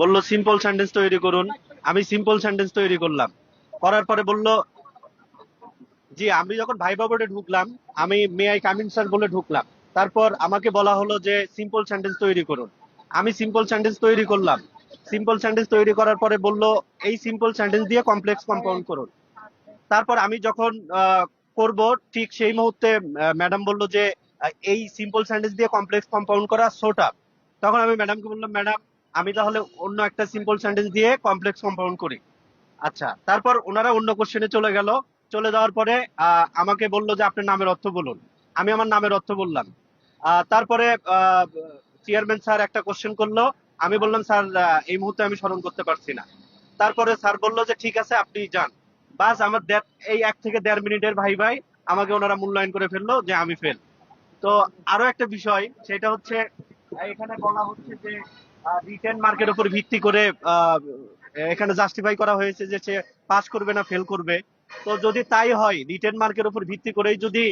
বলল simple sentence তৈরি করুন। আমি সিম্পল সেন্টেন্স তৈরি করলাম। করার পরে বলল, জি, আমি যখন ভাইবা বোর্ডে ঢুকলাম, আমি মে আই কামিন স্যার বলে ঢুকলাম। তারপর আমাকে বলা হলো যে সিম্পল সেন্টেন্স তৈরি করুন। আমি সিম্পল সেন্টেন্স তৈরি করলাম। সিম্পল সেন্টেন্স তৈরি করার পরে বলল, এই সিম্পল সেন্টেন্স দিয়ে কমপ্লেক্স কম্পাউন্ড করুন। তারপর আমি যখন করব, ঠিক সেই মুহূর্তে ম্যাডাম বলল যে, এই সিম্পল সেন্টেন্স দিয়ে কমপ্লেক্স কম্পাউন্ড করা সোটা তখন আমি ম্যাডামকে বললাম ম্যাডাম আমি তাহলে অন্য একটা সিম্পল সেন্টেন্স দিয়ে কমপ্লেক্স কম্পাউন্ড করি। আচ্ছা তারপর ওনারা অন্য কোশ্চেনে চলে গেল। চলে যাওয়ার পরে আমাকে বলল যে আপনার নামের অর্থ বলুন। আমি আমার নামের অর্থ বললাম। তারপরে চেয়ারম্যান স্যার একটা কোশ্চেন করল। আমি বললাম, স্যার এই মুহূর্তে আমি স্মরণ করতে পারছি না। তারপরে স্যার বলল যে, ঠিক আছে, আপনি যান। বাস, আমার এই এক থেকে দেড় মিনিটের ভাই ভাই আমাকে ওনারা মূল্যায়ন করে ফেলল যে, আমি ফেল তো আরও একটা বিষয়, সেটা হচ্ছে, এখানে বলা হচ্ছে যে রিটেন মার্কের উপর ভিত্তি করে এখানে জাস্টিফাই করা হয়েছে যে সে পাস করবে না ফেল করবে। তো যদি তাই হয় রিটেন মার্কের উপর ভিত্তি করেই যদি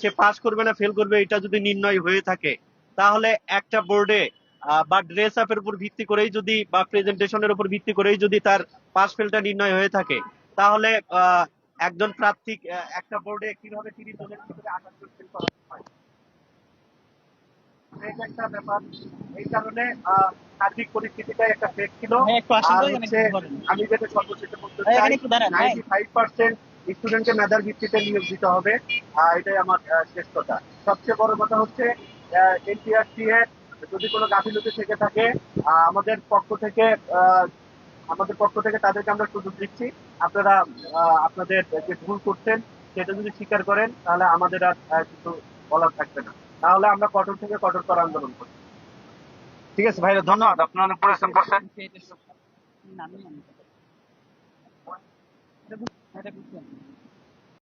সে পাস করবে না ফেল করবে, এটা যদি নির্ণয় হয়ে থাকে, তাহলে একটা বোর্ডে বা ড্রেস আপের উপর ভিত্তি করেই যদি, বা প্রেজেন্টেশনের উপর ভিত্তি করেই যদি তার পাস ফেলটা নির্ণয় হয়ে থাকে, তাহলে একজন প্রার্থী একটা বোর্ডে কীভাবে তিরিশ জনের ভিতরে আঠাশ ফেল করাতে হয়? এটা একটা ব্যাপার এই কারণে সার্বিক পরিস্থিতিটা একটা ফেক ছিল। ভাই, একটু আসেন আর তো, এখানে হচ্ছে একটু বলেন। আমি যেটা সর্বশেষে বলতে চাই এখানে একটু দাঁড়ান, ভাই। নাইনটি ফাইভ পার্সেন্ট স্টুডেন্টকে মেধার ভিত্তিতে নিয়োগ দিতে হবে। এটাই আমার শেষ কথা। সবচেয়ে বড় কথা হচ্ছে এনটিআরসি এর যদি কোনো গাফিলতি থেকে থাকে আমাদের পক্ষ থেকে আহ, আমাদের পক্ষ থেকে তাদেরকে আমরা সুযোগ দিচ্ছি। আপনারা আপনাদের যে ভুল করছেন সেটা যদি স্বীকার করেন তাহলে আমাদের আর কিছু বলার থাকবে না। তাহলে আমরা কঠোর থেকে কঠোরতর আন্দোলন করি। ঠিক আছে ভাইরা, ধন্যবাদ। আপনারা অনেক পরিশ্রম করছেন।